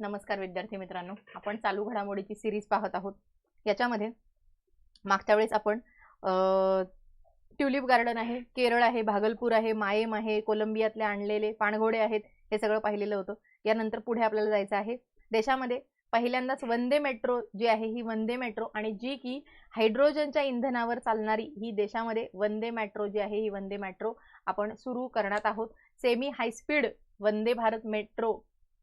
नमस्कार विद्यार्थी मित्रांनो. आपण चालू घडामोडीची सिरीज पाहत आहोत. याच्यामध्ये मागच्या वेळेस आपण ट्युलिप गार्डन आहे केरळ आहे भागलपूर आहे मायेम आहे कोलंबियातले आणलेले पाणघोडे आहेत हे सगळं पाहिलेलं होतं. यानंतर पुढे आपल्याला जायचं आहे. देशामध्ये पहिल्यांदाच वंदे मेट्रो जी आहे ही वंदे मेट्रो आणि जी की हायड्रोजनच्या इंधनावर चालणारी ही देशामध्ये वंदे मेट्रो जी आहे ही वंदे मेट्रो आपण सुरू करणार आहोत. Semi high speed Vande Bharat metro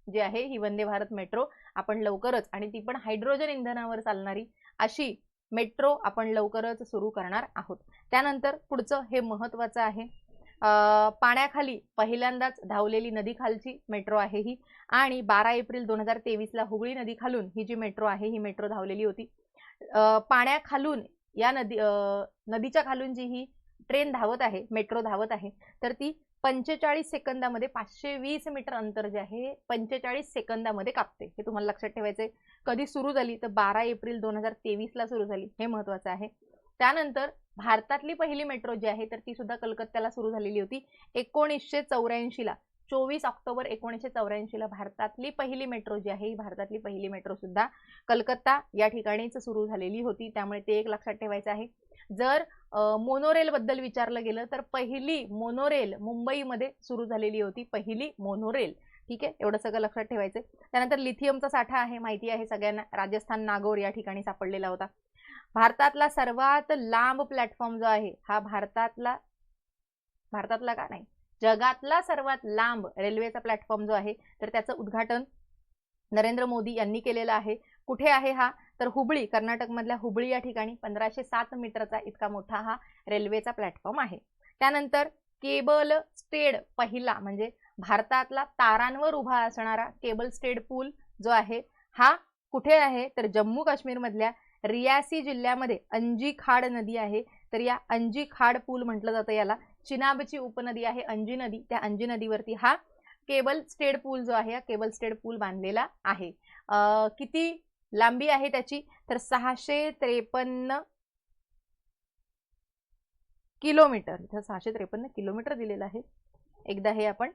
जी आहे ही वंदे भारत मेट्रो आपण लवकरच आणि ती पण हायड्रोजन इंधनावर चालणारी अशी मेट्रो आपण लवकरच सुरू करणार आहोत. त्यानंतर पुढचं हे महत्वाचं आहे. पाण्याखाली पहिल्यांदाच धावलेली नदीखालची मेट्रो आहे ही आणि बारा एप्रिल दोन हजार तेवीसला हुगळी नदी खालून ही जी मेट्रो आहे ही मेट्रो धावलेली होती. पाण्याखालून या नदी अं, नदीच्या खालून जी ही ट्रेन धावत आहे मेट्रो धावत आहे तर ती पंचेचाळीस सेकंदामध्ये पाचशे वीस मीटर अंतर जे आहे पंचेचाळीस सेकंदामध्ये कापते. हे तुम्हाला लक्षात ठेवायचंय. कधी सुरू झाली? तर बारा एप्रिल दोन हजार तेवीसला सुरू झाली. हे महत्वाचं आहे. त्यानंतर भारतातली पहिली मेट्रो जी आहे तर ती सुद्धा कलकत्त्याला सुरू झालेली होती. एकोणीसशे चौऱ्याऐंशीला. चोवीस ऑक्टोबर एकोणीसशे चौऱ्याऐंशीला भारतातली पहिली मेट्रो जी आहे ही भारतातली पहिली मेट्रो सुद्धा कलकत्ता या ठिकाणीच सुरू झालेली होती. त्यामुळे ते एक लक्षात ठेवायचं आहे. जर मोनोरेलबद्दल विचारलं गेलं तर पहिली मोनोरेल मुंबईमध्ये सुरू झालेली होती. पहिली मोनोरेल ठीक आहे? एवढं सगळं लक्षात ठेवायचं त्यानंतर लिथियमचा साठा आहे माहिती आहे सगळ्यांना. राजस्थान नागौर या ठिकाणी सापडलेला होता. भारतातला सर्वात लांब प्लॅटफॉर्म जो आहे हा भारतातला भारतातला का नाही? जगातला सर्वात लांब रेल्वेचा प्लॅटफॉर्म जो आहे तर त्याचं उद्घाटन नरेंद्र मोदी यांनी केलेलं आहे. कुठे आहे हा? तर हुबळी कर्नाटकमधल्या हुबळी या ठिकाणी पंधराशे सात मीटरचा इतका मोठा हा रेल्वेचा प्लॅटफॉर्म आहे. त्यानंतर केबल स्टेड पहिला म्हणजे भारतातला तारांवर उभा असणारा केबल स्टेड पूल जो आहे हा कुठे आहे? तर जम्मू काश्मीरमधल्या रियासी जिल्ह्यामध्ये अंजी खाड नदी आहे. तर या अंजी खाड पूल म्हटलं जातं याला. चिनाबची उपनदी आहे अंजी नदी. त्या अंजी नदीवरती हा केबल स्टेड पूल जो आहे हा केबल स्टेड पूल बांधलेला आहे. किती लांबी आहे त्याची? तर सहाशे त्रेपन्न किलोमीटर. इथं सहाशे त्रेपन्न किलोमीटर दिलेलं आहे. एकदा हे आपण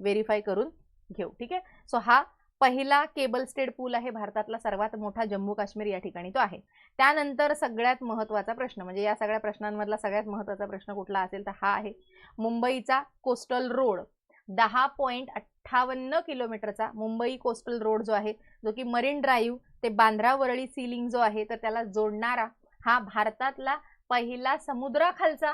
व्हेरीफाय करून घेऊ. ठीक आहे? सो हा पहिला केबल स्टेड पूल आहे भारतातला सर्वात मोठा जम्मू काश्मीर या ठिकाणी तो आहे. त्यानंतर सगळ्यात महत्त्वाचा प्रश्न म्हणजे या सगळ्या प्रश्नांमधला सगळ्यात महत्त्वाचा प्रश्न कुठला असेल तर हा आहे. मुंबईचा कोस्टल रोड दहा पॉईंट अठ्ठावन्न किलोमीटरचा मुंबई कोस्टल रोड जो आहे जो की मरीन ड्राईव्ह ते बांद्रा वरळी सीलिंग जो आहे तर त्याला जोडणारा हा भारतातला पहिला समुद्राखालचा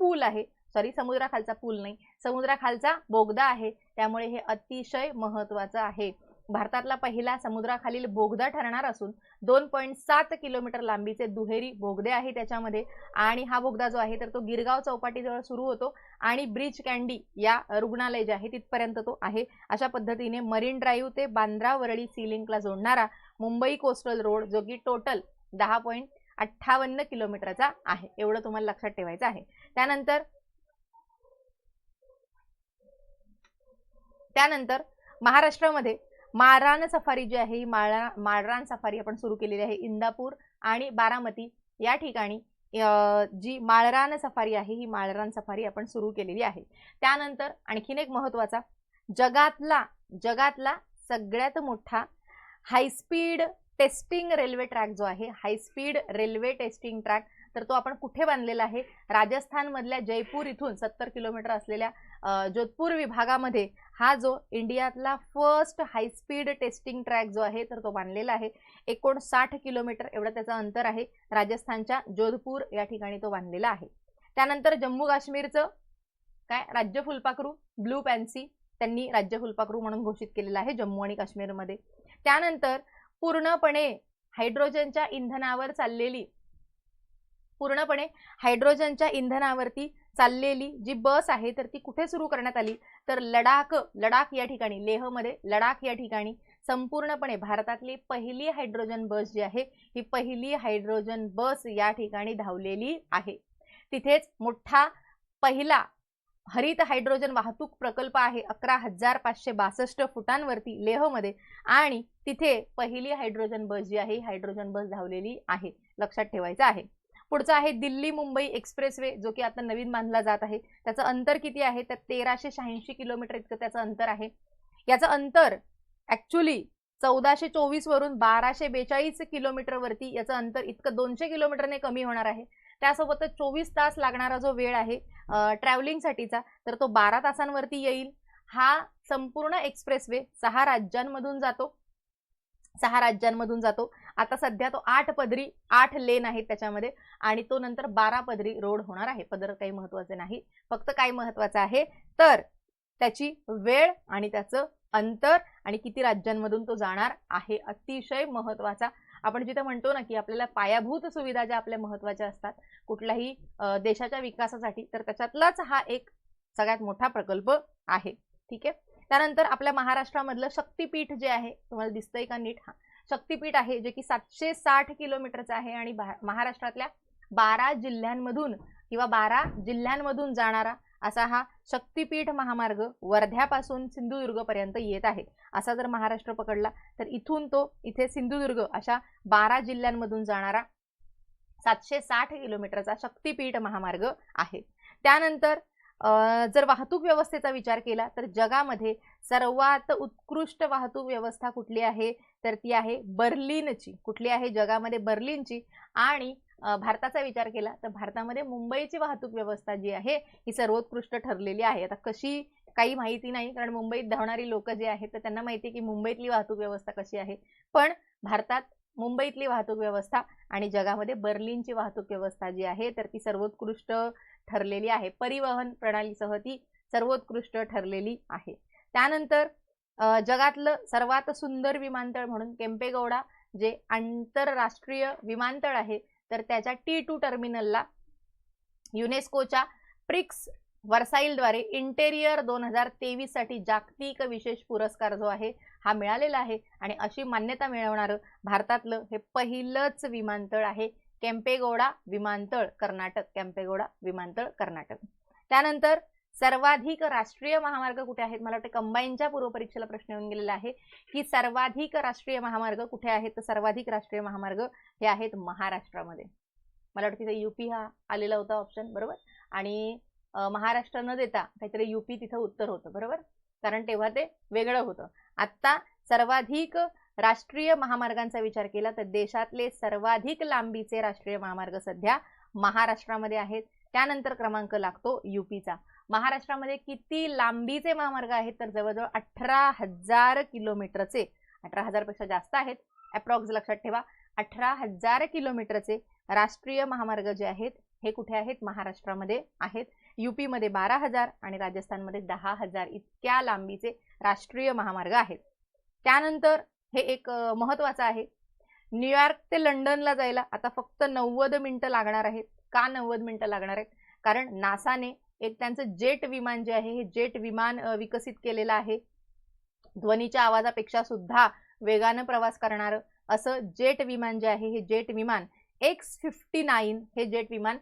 पूल आहे. सॉरी समुद्राखालचा पूल नाही समुद्राखालचा बोगदा आहे. त्यामुळे हे अतिशय महत्वाचं आहे. भारतातला पहिला समुद्राखालील बोगदा ठरणार असून दोन पॉईंट सात किलोमीटर लांबीचे दुहेरी बोगदे आहे त्याच्यामध्ये. आणि हा बोगदा जो आहे तर तो गिरगाव चौपाटीजवळ सुरू होतो आणि ब्रिज कँडी या रुग्णालय जे आहे तिथपर्यंत तो आहे. अशा पद्धतीने मरीन ड्राईव्ह ते बांद्रा वरळी सी लिंकला जोडणारा मुंबई कोस्टल रोड जो की टोटल दहा पॉईंट अठ्ठावन्न किलोमीटरचा आहे. एवढं तुम्हाला लक्षात ठेवायचं आहे. त्यानंतर त्यानंतर महाराष्ट्रामध्ये माळरान सफारी जी आहे ही माळरा माळरान सफारी आपण सुरू केलेली आहे इंदापूर आणि बारामती. या ठिकाणी जी माळरान सफारी आहे ही माळरान सफारी आपण सुरू केलेली आहे. त्यानंतर आणखीन एक महत्त्वाचा जगातला जगातला सगळ्यात मोठा हायस्पीड टेस्टिंग रेल्वे ट्रॅक जो आहे हायस्पीड रेल्वे टेस्टिंग ट्रॅक तर तो आपण कुठे बांधलेला आहे? राजस्थानमधल्या जयपूर इथून सत्तर किलोमीटर असलेल्या जोधपूर विभागामध्ये हा जो इंडियातला first high speed testing track जो आहे तर तो बांधलेला आहे. एकोणसाठ किलोमीटर एवढं त्याचं अंतर आहे. राजस्थानच्या जोधपूर या ठिकाणी तो बांधलेला आहे. त्यानंतर जम्मू काश्मीरचं काय? राज्य फुलपाखरू ब्लू पॅन्सी त्यांनी राज्य फुलपाखरू म्हणून घोषित केलेलं आहे जम्मू आणि काश्मीरमध्ये. त्यानंतर पूर्णपणे हायड्रोजनच्या इंधनावर चाललेली पूर्णपणे हायड्रोजनच्या इंधनावरती चाललेली जी बस आहे तर ती कुठे सुरू करण्यात आली? तर लडाख लडाख या ठिकाणी लेहमध्ये लडाख या ठिकाणी संपूर्णपणे भारतातली पहिली हायड्रोजन बस जी आहे ही पहिली हायड्रोजन बस या ठिकाणी धावलेली आहे. तिथेच मोठा पहिला हरित हायड्रोजन वाहतूक प्रकल्प आहे अकरा हजार पाचशे बासष्ट फुटांवरती लेहमध्ये आणि तिथे पहिली हायड्रोजन बस जी आहे हायड्रोजन बस धावलेली आहे. लक्षात ठेवायचं आहे. पुढचा आहे दिल्ली मुंबई एक्सप्रेसवे जो की आता नवीन बांधला जात आहे. त्याचं अंतर किती आहे? तर तेराशे शहाऐंशी किलोमीटर इतकं त्याचं अंतर आहे. याचं अंतर ॲक्च्युली चौदाशे चोवीस वरून बाराशे बेचाळीस किलोमीटरवरती याचं अंतर इतकं दोनशे किलोमीटरने कमी होणार आहे. त्यासोबतच चोवीस तास लागणारा जो वेळ आहे ट्रॅव्हलिंगसाठीचा तर तो बारा तासांवरती येईल. हा संपूर्ण एक्सप्रेसवे सहा राज्यांमधून जातो. सहा राज्यांमधून जातो. आता सध्या तो आठ पदरी आठ लेन आहेत त्याच्यामध्ये आणि तो नंतर बारा पदरी रोड होणार आहे. पदर काही महत्त्वाचे नाही. फक्त काय महत्वाचं आहे? तर त्याची वेळ आणि त्याचं अंतर आणि किती राज्यांमधून तो जाणार आहे अतिशय महत्त्वाचा. आपण जिथे म्हणतो ना की आपल्याला पायाभूत सुविधा ज्या आपल्या महत्त्वाच्या असतात कुठल्याही देशाच्या विकासासाठी तर त्याच्यातलाच हा एक सगळ्यात मोठा प्रकल्प आहे. ठीक आहे? त्यानंतर आपल्या महाराष्ट्रामधलं शक्तीपीठ जे आहे तुम्हाला दिसतंय का नीट? हा. शक्तीपीठ आहे जे की सातशे साठ किलोमीटरचं आहे आणि महाराष्ट्रातल्या बारा जिल्ह्यांमधून किंवा बारा जिल्ह्यांमधून जाणारा असा हा शक्तीपीठ महामार्ग वर्ध्यापासून सिंधुदुर्गपर्यंत येत आहे. असा जर महाराष्ट्र पकडला तर इथून तो इथे सिंधुदुर्ग अशा बारा जिल्ह्यांमधून जाणारा सातशे साठ किलोमीटरचा शक्तीपीठ महामार्ग आहे. त्यानंतर जर वाहतूक व्यवस्थेचा विचार केला तर जगामध्ये सर्वात उत्कृष्ट वाहतूक व्यवस्था कुठली आहे? तर ती आहे बर्लिनची. कुठली आहे जगामध्ये बर्लिनची? आणि भारताचा विचार केला तर भारतामध्ये मुंबईची वाहतूक व्यवस्था जी आहे ही सर्वोत्कृष्ट ठरलेली आहे. आता कशी काही माहिती नाही कारण मुंबईत धावणारी लोक जे आहेत तर त्यांना माहिती आहे की मुंबईतली वाहतूक व्यवस्था कशी आहे. पण भारतात मुंबईतली वाहतूक व्यवस्था आणि जगामध्ये बर्लिनची वाहतूक व्यवस्था जी आहे तर ती सर्वोत्कृष्ट ठरलेली आहे. परिवहन प्रणालीसह ती सर्वोत्कृष्ट ठरलेली आहे. त्यानंतर जगातलं सर्वात सुंदर विमानतळ म्हणून केम्पेगौडा जे आंतरराष्ट्रीय विमानतळ आहे तर त्याच्या टी टू टर्मिनलला युनेस्कोच्या प्रिक्स वर्साईलद्वारे इंटेरियर दोन हजार तेवीससाठी जागतिक विशेष पुरस्कार जो आहे हा मिळालेला आहे. आणि अशी मान्यता मिळवणारं भारतातलं हे पहिलंच विमानतळ आहे केम्पेगौडा विमानतळ कर्नाटक. केम्पेगौडा विमानतळ कर्नाटक. त्यानंतर सर्वाधिक राष्ट्रीय महामार्ग कुठे आहेत? मला वाटतं कंबाईनच्या पूर्वपरीक्षेला प्रश्न येऊन गेलेला आहे की सर्वाधिक राष्ट्रीय महामार्ग कुठे आहेत? तर सर्वाधिक राष्ट्रीय महामार्ग हे आहेत महाराष्ट्रामध्ये. मला वाटतं तिथे युपी हा आलेला होता ऑप्शन बरोबर? आणि महाराष्ट्र न देता काहीतरी युपी तिथं उत्तर होतं बरोबर? कारण तेव्हा ते वेगळं होतं. आत्ता सर्वाधिक राष्ट्रीय महामार्गांचा विचार केला तर देशातले सर्वाधिक लांबीचे राष्ट्रीय महामार्ग सध्या महाराष्ट्रामध्ये आहेत. त्यानंतर क्रमांक लागतो युपीचा. महाराष्ट्रामध्ये किती लांबीचे महामार्ग आहेत तर जवळजवळ अठरा हजार किलोमीटरचे अठरा हजारपेक्षा जास्त आहेत. अप्रॉक्स लक्षात ठेवा अठरा हजार किलोमीटरचे राष्ट्रीय महामार्ग जे आहेत हे कुठे आहेत? महाराष्ट्रामध्ये आहेत. युपीमध्ये बारा हजार आणि राजस्थानमध्ये दहा हजार इतक्या लांबीचे राष्ट्रीय महामार्ग आहेत. त्यानंतर हे एक महत्त्वाचं महत्वाचं आहे. न्यूयॉर्क ते लंडनला जायला आता फक्त नव्वद मिनटं लागणार आहेत. का नव्वद मिनटं लागणार आहेत? कारण नासाने एक त्यांचं जेट विमान जे आहे हे जेट विमान विकसित केलेलं आहे. ध्वनीच्या आवाजापेक्षा सुद्धा वेगानं प्रवास करणारं असं जेट विमान जे आहे हे जेट विमान एक्स फिफ्टी नाईन हे जेट विमान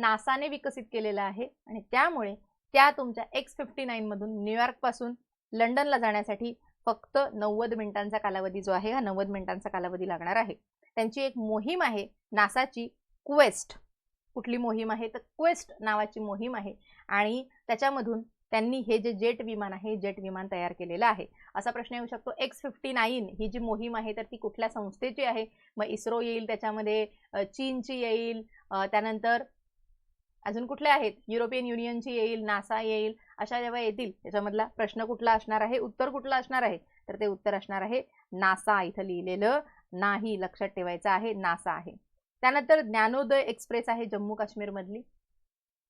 नासाने विकसित केलेलं आहे. आणि त्यामुळे त्या तुमच्या एक्स फिफ्टी नाईनमधून न्यूयॉर्कपासून लंडनला जाण्यासाठी फक्त नव्वद मिनिटांचा कालावधी जो आहे हा नव्वद मिनिटांचा कालावधी लागणार आहे. त्यांची एक मोहीम आहे नासाची क्वेस्ट. कुठली मोहीम आहे? तर क्वेस्ट नावाची मोहीम आहे आणि त्याच्यामधून त्यांनी हे जे जेट विमान आहे जेट विमान तयार केलेलं आहे. असा प्रश्न येऊ शकतो एक्स फिफ्टी नाईन ही जी मोहीम आहे तर ती कुठल्या संस्थेची आहे? मग इस्रो येईल त्याच्यामध्ये चीनची येईल त्यानंतर अजून कुठले आहेत? युरोपियन युनियनची येईल नासा येईल अशा जेव्हा येतील त्याच्यामधला प्रश्न कुठला असणार आहे? उत्तर कुठलं असणार आहे? तर ते उत्तर असणार आहे नासा इथं लिहिलेलं नाही लक्षात ठेवायचं आहे नासा आहे. त्यानंतर ज्ञानोदय एक्सप्रेस आहे जम्मू काश्मीर मधली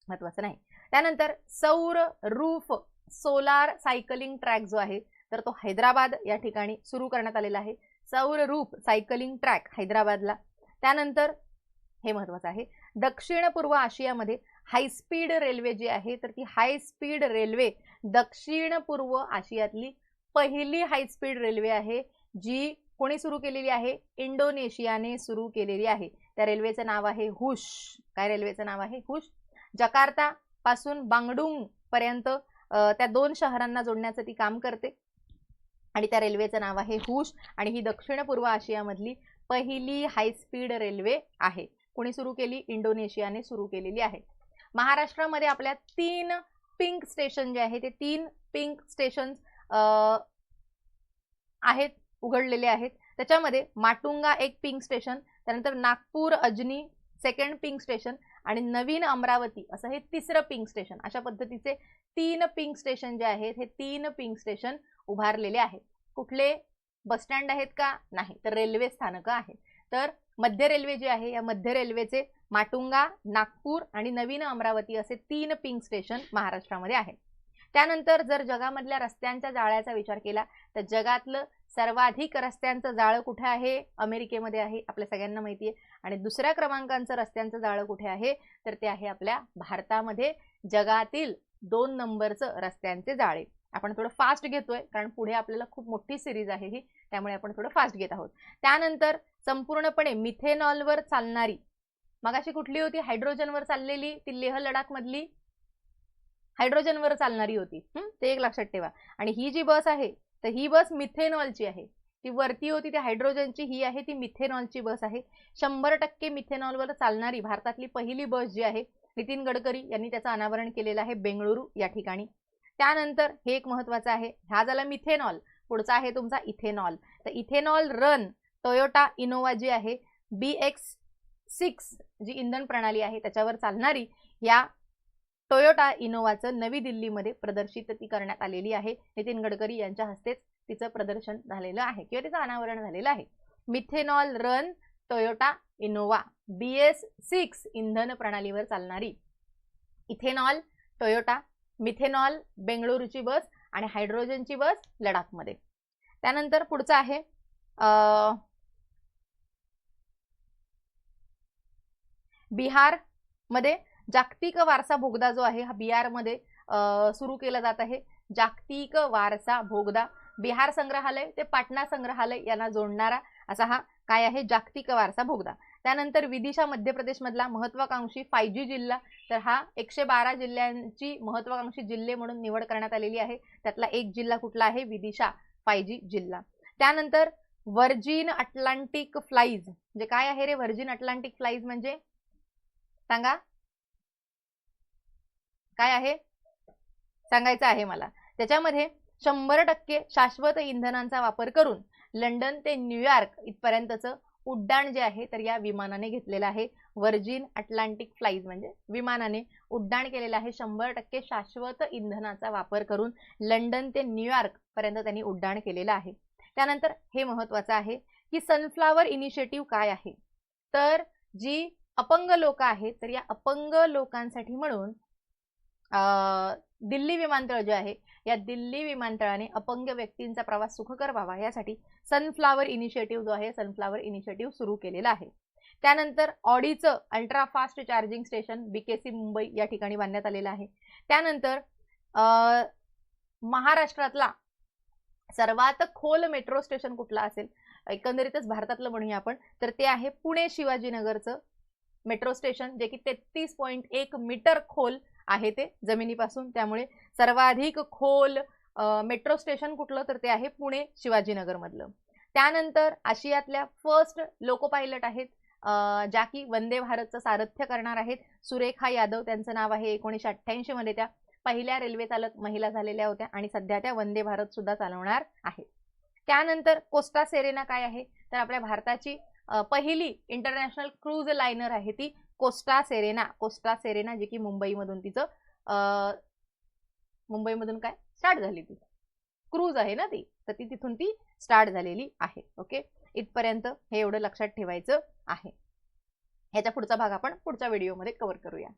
महत्वाचं नाही. त्यानंतर सौर रूफ सोलार सायकलिंग ट्रॅक जो आहे तर तो हैदराबाद या ठिकाणी सुरू करण्यात आलेला आहे. सौर रूप सायकलिंग ट्रॅक हैदराबादला. त्यानंतर हे महत्वाचं आहे. दक्षिण पूर्व आशियामध्ये हायस्पीड रेल्वे जी आहे तर ती हाय स्पीड रेल्वे दक्षिण पूर्व आशियातली पहिली हायस्पीड रेल्वे आहे जी कोणी सुरू केलेली आहे? इंडोनेशियाने सुरू केलेली आहे. त्या रेल्वेचं नाव आहे हुश. काय रेल्वेचं नाव आहे? हुश. जकार्ता पासून बांगडुंग पर्यंत त्या दोन शहरांना जोडण्याचं ती काम करते. आणि त्या रेल्वेचं नाव आहे हुश. आणि ही दक्षिण पूर्व आशियामधली पहिली हायस्पीड रेल्वे आहे. कोणी सुरू केली? इंडोनेशियाने सुरू केलेली आहे. महाराष्ट्रामध्ये आपल्या तीन पिंक स्टेशन जे आहे ते तीन पिंक स्टेशन आहेत उघडलेले आहेत. त्याच्यामध्ये माटुंगा एक पिंक स्टेशन त्यानंतर Nagpur Ajni second pink station आणि नवीन अमरावती असं हे तिसरं पिंक स्टेशन अशा पद्धतीचे तीन पिंक स्टेशन जे आहेत हे तीन पिंक स्टेशन उभारलेले आहेत. कुठले? बस स्टँड आहेत का? नाही. तर रेल्वे स्थानकं आहेत. तर मध्य रेल्वे जे आहे या मध्य रेल्वेचे माटुंगा नागपूर आणि नवीन अमरावती असे तीन पिंक स्टेशन महाराष्ट्रामध्ये आहेत. त्यानंतर जर जगामधल्या रस्त्यांच्या जाळ्याचा विचार केला तर जगातलं सर्वाधिक रस्त्यांचं जाळं कुठे आहे? अमेरिकेमध्ये आहे आपल्या सगळ्यांना माहिती आहे. आणि दुसऱ्या क्रमांकांचं रस्त्यांचं जाळं कुठे आहे? तर ते आहे आपल्या भारतामध्ये. जगातील दोन नंबरचं रस्त्यांचे जाळे. आपण थोडं फास्ट घेतोय कारण पुढे आपल्याला खूप मोठी सिरीज आहे ही त्यामुळे आपण थोडं फास्ट घेत आहोत. त्यानंतर संपूर्णपणे मिथेनॉलवर चालणारी मग अशी कुठली होती? हायड्रोजनवर चाललेली ती लेह लडाख मधली हायड्रोजनवर चालणारी होती. ते एक लक्षात ठेवा. आणि ही जी बस आहे तर ही बस मिथेनॉलची आहे. ती वरती होती ती हायड्रोजनची ही आहे ती मिथेनॉलची बस आहे. शंभर टक्के मिथेनॉलवर चालणारी भारतातली पहिली बस जी आहे नितीन गडकरी यांनी त्याचं अनावरण केलेलं आहे बेंगळुरू या ठिकाणी. त्यानंतर हे एक महत्वाचं आहे. हा झाला मिथेनॉल. पुढचा आहे तुमचा इथेनॉल. तर इथेनॉल रन टोयोटा इनोवा जी आहे बी एक्स सिक्स जी इंधन प्रणाली आहे त्याच्यावर चालणारी या टोयोटा इनोवाचं नवी दिल्लीमध्ये प्रदर्शित ती करण्यात आलेली आहे. नितीन गडकरी यांच्या हस्तेच तिचं प्रदर्शन झालेलं आहे किंवा तिचं अनावरण झालेलं आहे. Methanol run Toyota Innova B S six इंधन प्रणालीवर चालणारी इथेनॉल टोयोटा मिथेनॉल बेंगळुरूची बस आणि हायड्रोजनची बस लडाखमध्ये. त्यानंतर पुढचं आहे बिहार बिहारमध्ये जागतिक वारसा भोगदा जो आहे हा बिहारमध्ये सुरू केला जात आहे. जागतिक वारसा भोगदा. बिहार संग्रहालय ते पाटणा संग्रहालय यांना जोडणारा असा हा काय आहे जागतिक वारसा भोगदा. त्यानंतर विदिशा मध्य प्रदेशमधला महत्वाकांक्षी फाय जी जिल्हा तर हा एकशे बारा जिल्ह्यांची महत्वाकांक्षी जिल्हे म्हणून निवड करण्यात आलेली आहे. त्यातला एक जिल्हा कुठला आहे? विदिशा फाय जी जिल्हा. त्यानंतर व्हर्जिन अटलांटिक फ्लाईज म्हणजे काय आहे रे व्हर्जिन अटलांटिक फ्लाईज म्हणजे? सांगा. काय आहे? सांगायचं आहे मला. त्याच्यामध्ये शंभर टक्के शाश्वत इंधनांचा वापर करून लंडन ते न्यूयॉर्क इथपर्यंतचं उड्डाण जे आहे तर या विमानाने घेतलेलं आहे. व्हर्जिन अटलांटिक फ्लाईज म्हणजे विमानाने उड्डाण केलेलं आहे. शंभर टक्के शाश्वत इंधनाचा वापर करून लंडन ते न्यूयॉर्क पर्यंत त्यांनी उड्डाण केलेलं आहे. त्यानंतर हे महत्वाचं आहे की सनफ्लावर इनिशिएटिव्ह काय आहे? तर जी अपंग लोक आहेत तर या अपंग लोकांसाठी म्हणून दिल्ली विमानतळ जे आहे या दिल्ली विमानतळाने अपंग व्यक्तींचा प्रवास सुखकर व्हावा यासाठी सनफ्लावर इनिशिएटिव्ह जो आहे सनफ्लावर इनिशिएटिव्ह सुरू केलेला आहे. त्यानंतर ऑडीचं ultra fast charging station BKC Mumbai या ठिकाणी बांधण्यात आलेलं आहे. त्यानंतर महाराष्ट्रातला सर्वात खोल मेट्रो स्टेशन कुठला असेल? एकंदरीतच भारतातलं म्हणूया आपण तर ते आहे पुणे शिवाजीनगरचं मेट्रो स्टेशन जे की तेहतीस पॉईंट एक मीटर खोल आहे ते जमिनीपासून. त्यामुळे सर्वाधिक खोल मेट्रो स्टेशन कुठलं तर ते आहे पुणे शिवाजीनगरमधलं. त्यानंतर आशियातल्या फर्स्ट लोको पायलट आहेत ज्या की वंदे भारतचं सारथ्य करणार आहेत. सुरेखा यादव त्यांचं नाव आहे एकोणीसशे अठ्ठ्याऐंशी मध्ये. त्या पहिल्या रेल्वे चालक महिला झालेल्या होत्या आणि सध्या त्या वंदे भारत सुद्धा चालवणार आहेत. त्यानंतर कोस्टा सेरेना काय आहे? तर आपल्या भारताची पहिली इंटरनॅशनल क्रूज लायनर आहे ती कोस्टा सेरेना. कोस्टा सेरेना जी की मुंबईमधून तिचं अं, मुंबईमधून काय? स्टार्ट झाली ती क्रूज आहे ना ती? तर ती तिथून ती स्टार्ट झालेली आहे ओके? इथपर्यंत हे एवढं लक्षात ठेवायचं आहे. ह्याच्या पुढचा भाग आपण पुढच्या व्हिडिओमध्ये कव्हर करूया.